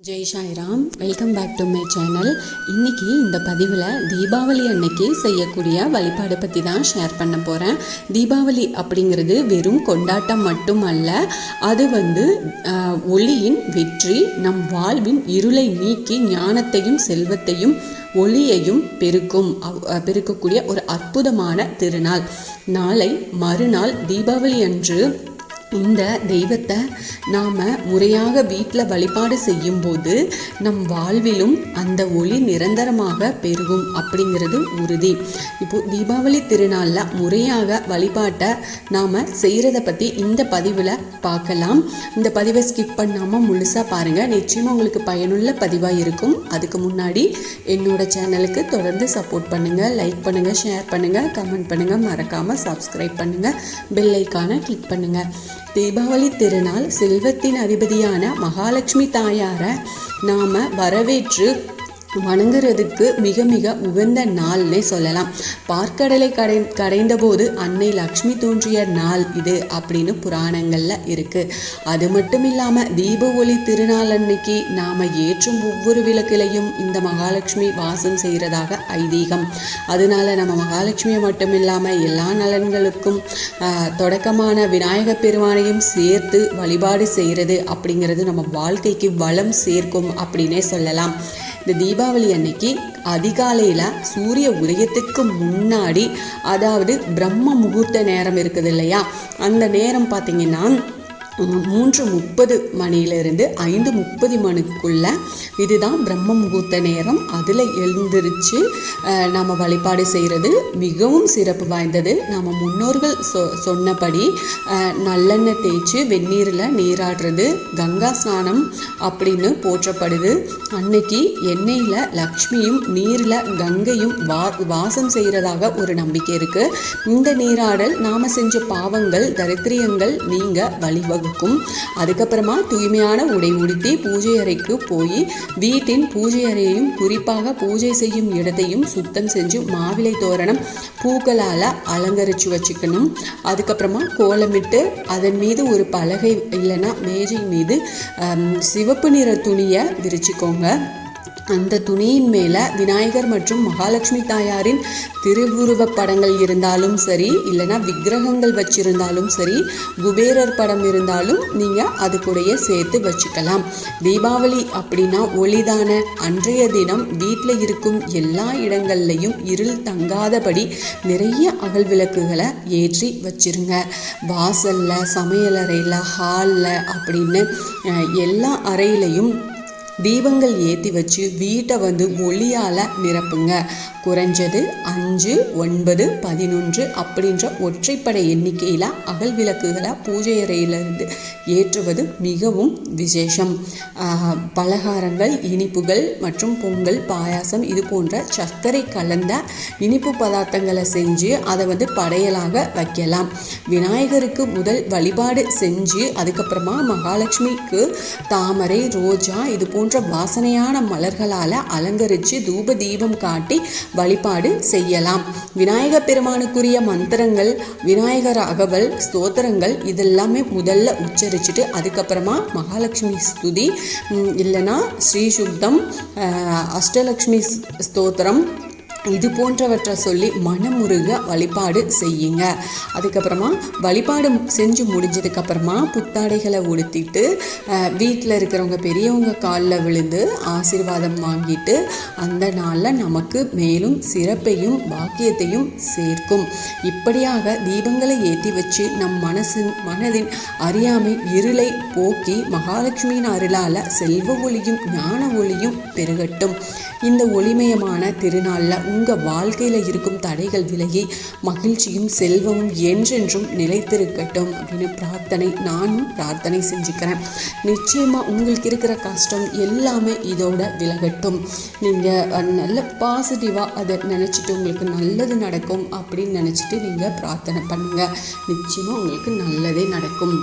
Jai Sairam welcome back to my channel. இன்றைக்கி இந்த பதிவில் தீபாவளி அன்னைக்கு செய்யக்கூடிய வழிபாடு பற்றி தான் ஷேர் பண்ண போகிறேன் தீபாவளி அப்படிங்கிறது வெறும் கொண்டாட்டம் மட்டும் அல்ல அது வந்து ஒளியின் வெற்றி நம் வாழ்வின் இருளை நீக்கி ஞானத்தையும் செல்வத்தையும் ஒளியையும் பெருக்கும் அவ்- பெருக்கக்கூடிய ஒரு அற்புதமான திருநாள். நாளை மறுநாள் தீபாவளி அன்று இந்த தெய்வத்தை நாம் முறையாக வீட்டில் வழிபாடு செய்யும்போது நம் வாழ்விலும் அந்த ஒளி நிரந்தரமாக பெருகும் அப்படிங்கிறது உறுதி. இப்போ தீபாவளி திருநாளில் முறையாக வழிபாட்டை நாம் செய்கிறத பற்றி இந்த பதிவில் பார்க்கலாம். இந்த பதிவை ஸ்கிப் பண்ணாமல் முழுசாக பாருங்கள் நிச்சயமாக உங்களுக்கு பயனுள்ள பதிவாக இருக்கும். அதுக்கு முன்னாடி என்னோட சேனலுக்கு தொடர்ந்து சப்போர்ட் பண்ணுங்கள் லைக் பண்ணுங்கள் ஷேர் பண்ணுங்கள் கமெண்ட் பண்ணுங்கள் மறக்காமல் சப்ஸ்கிரைப் பண்ணுங்கள் பெல் ஐக்கானை கிளிக் பண்ணுங்கள் தீபாவளி திருநாள் செல்வத்தின் அதிபதியான மகாலட்சுமி தாயாரை நாம் வரவேற்று வணங்குறதுக்கு மிக மிக உகந்த நாள்னே சொல்லலாம். பார்க்கடலை கடை கடைந்த போது அன்னை லக்ஷ்மி தோன்றிய நாள் இது அப்படின்னு புராணங்களில் இருக்குது அது மட்டும் இல்லாமல் தீப ஒளி திருநாள் அன்னைக்கு நாம் ஏற்றும் ஒவ்வொரு விளக்கிலையும் இந்த மகாலட்சுமி வாசம் செய்கிறதாக ஐதீகம். அதனால நம்ம மகாலட்சுமியை மட்டும் இல்லாமல் எல்லா நலன்களுக்கும் தொடக்கமான விநாயக பெருமானையும் சேர்த்து வழிபாடு செய்கிறது அப்படிங்கிறது நம்ம வாழ்க்கைக்கு வளம் சேர்க்கும் அப்படின்னே சொல்லலாம். இந்த தீபாவளி அன்னைக்கு அதிகாலையில் சூரிய உதயத்துக்கு முன்னாடி அதாவது பிரம்ம முகூர்த்த நேரம் இருக்குது இல்லையா? அந்த நேரம் பார்த்தீங்கன்னா மூன்று முப்பது மணியிலிருந்து ஐந்து முப்பது மணிக்குள்ள இதுதான் பிரம்ம முகூர்த்த நேரம். அதில் எழுந்திருச்சு நம்ம வழிபாடு செய்கிறது மிகவும் சிறப்பு வாய்ந்தது. நம்ம முன்னோர்கள் சொ சொன்னபடி நல்லெண்ணெய் தேய்ச்சி வெந்நீரில் நீராடுறது கங்கா ஸ்நானம் அப்படின்னு போற்றப்படுது. அன்னைக்கு எண்ணெயில் லக்ஷ்மியும் நீரில் கங்கையும் வா வாசம் செய்கிறதாக ஒரு நம்பிக்கை இருக்குது இந்த நீராடல் நாம் செஞ்ச பாவங்கள் தரித்திரியங்கள் நீங்கள் வழிவகு இருக்கும். அதுக்கப்புறமா தூய்மையான உடை உடுத்தி பூஜை அறைக்கு போய் வீட்டின் பூஜை அறையையும் குறிப்பாக பூஜை செய்யும் இடத்தையும் சுத்தம் செஞ்சு மாவிலை தோரணம் பூக்களால் அலங்கரித்து வச்சுக்கணும். அதுக்கப்புறமா கோலமிட்டு அதன் மீது ஒரு பலகை இல்லைன்னா மேஜை மீது சிவப்பு நிற துணியை விரிச்சுக்கோங்க. அந்த துணியின் மேலே விநாயகர் மற்றும் மகாலட்சுமி தாயாரின் திருவுருவப் படங்கள் இருந்தாலும் சரி இல்லைன்னா விக்கிரகங்கள் வச்சிருந்தாலும் சரி குபேரர் படம் இருந்தாலும் நீங்கள் அது கூடயே சேர்த்து வச்சுக்கலாம். தீபாவளி அப்படின்னா ஒளிதான அன்றைய தினம் வீட்டில் இருக்கும் எல்லா இடங்கள்லையும் இருள் தங்காதபடி நிறைய அகல் விளக்குகளை ஏற்றி வச்சிருங்க. வாசலில் சமையலறையில் ஹாலில் அப்படின்னு எல்லா அறையிலையும் தீபங்கள் ஏற்றி வச்சு வீட்டை வந்து ஒளியால் நிரப்புங்க. குறைஞ்சது அஞ்சு ஒன்பது பதினொன்று அப்படின்ற ஒற்றைப்படை எண்ணிக்கையில் அகல் விளக்குகளை பூஜை அறையிலிருந்து ஏற்றுவது மிகவும் விசேஷம். பலகாரங்கள் இனிப்புகள் மற்றும் பொங்கல் பாயாசம் இது போன்ற சர்க்கரை கலந்த இனிப்பு பதார்த்தங்களை செஞ்சு அதை வந்து படையலாக வைக்கலாம். விநாயகருக்கு முதல் வழிபாடு செஞ்சு அதுக்கப்புறமா மகாலட்சுமிக்கு தாமரை ரோஜா இது போன்ற வாசனையான மலர்களால் அலங்கரித்து தூப தீபம் காட்டி வழிபாடு செய்யலாம். விநாயகர் பெருமானுக்குரிய மந்திரங்கள் விநாயகர் அகவல் ஸ்தோத்திரங்கள் இதெல்லாமே முதல்ல உச்சரிச்சுட்டு அதுக்கப்புறமா மகாலட்சுமி ஸ்துதி. இல்லைன்னா ஸ்ரீ சுத்தம் அஷ்டலக்ஷ்மி ஸ்- ஸ்தோத்திரம் இது போன்றவற்றை சொல்லி மனமுருக வழிபாடு செய்யுங்க. அதுக்கப்புறமா வழிபாடு செஞ்சு முடிஞ்சதுக்கப்புறமா புத்தாடைகளை உடுத்திட்டு வீட்டில் இருக்கிறவங்க பெரியவங்க காலில் விழுந்து ஆசீர்வாதம் வாங்கிட்டு அந்த நாளில் நமக்கு மேலும் சிறப்பையும் பாக்கியத்தையும் சேர்க்கும். இப்படியாக தீபங்களை ஏற்றி வச்சு நம் மனசின் மனதின் அறியாமை இருளை போக்கி மகாலட்சுமியின் அருளால் செல்வ ஒளியும் ஞான ஒளியும் பெருகட்டும். இந்த ஒளிமயமான திருநாளில் உங்கள் வாழ்க்கையில் இருக்கும் தடைகள் விலகி மகிழ்ச்சியும் செல்வமும் என்றென்றும் நிலைத்திருக்கட்டும் அப்படின்னு பிரார்த்தனை நானும் பிரார்த்தனை செஞ்சுக்கிறேன். நிச்சயமாக உங்களுக்கு இருக்கிற கஷ்டம் எல்லாமே இதோட விலகட்டும். நீங்கள் நல்ல பாசிட்டிவாக அதை நினச்சிட்டு உங்களுக்கு நல்லது நடக்கும் அப்படின்னு நினச்சிட்டு நீங்கள் பிரார்த்தனை பண்ணுங்கள் நிச்சயமாக உங்களுக்கு நல்லதே நடக்கும்.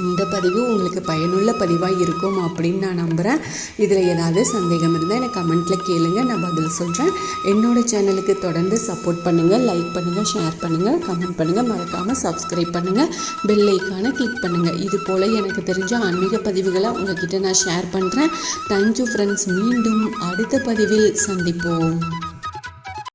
இந்த பதிவு உங்களுக்கு பயனுள்ள பதிவாக இருக்கும் அப்படின்னு நான் நம்புகிறேன் இதில் ஏதாவது சந்தேகம் இருந்தால் எனக்கு கமெண்ட்டில் கேளுங்க. நான் பதில் சொல்கிறேன் என்னோட சேனலுக்கு தொடர்ந்து சப்போர்ட் பண்ணுங்கள் லைக் பண்ணுங்கள் ஷேர் பண்ணுங்கள் கமெண்ட் பண்ணுங்கள் மறக்காமல் சப்ஸ்கிரைப் பண்ணுங்கள் பெல் ஐக்கானை கிளிக் பண்ணுங்கள் இது போல் எனக்கு தெரிஞ்ச ஆன்மீக பதிவுகளை உங்ககிட்ட நான் ஷேர் பண்ணுறேன் தேங்க்யூ ஃப்ரெண்ட்ஸ் மீண்டும் அடுத்த பதிவில் சந்திப்போம்.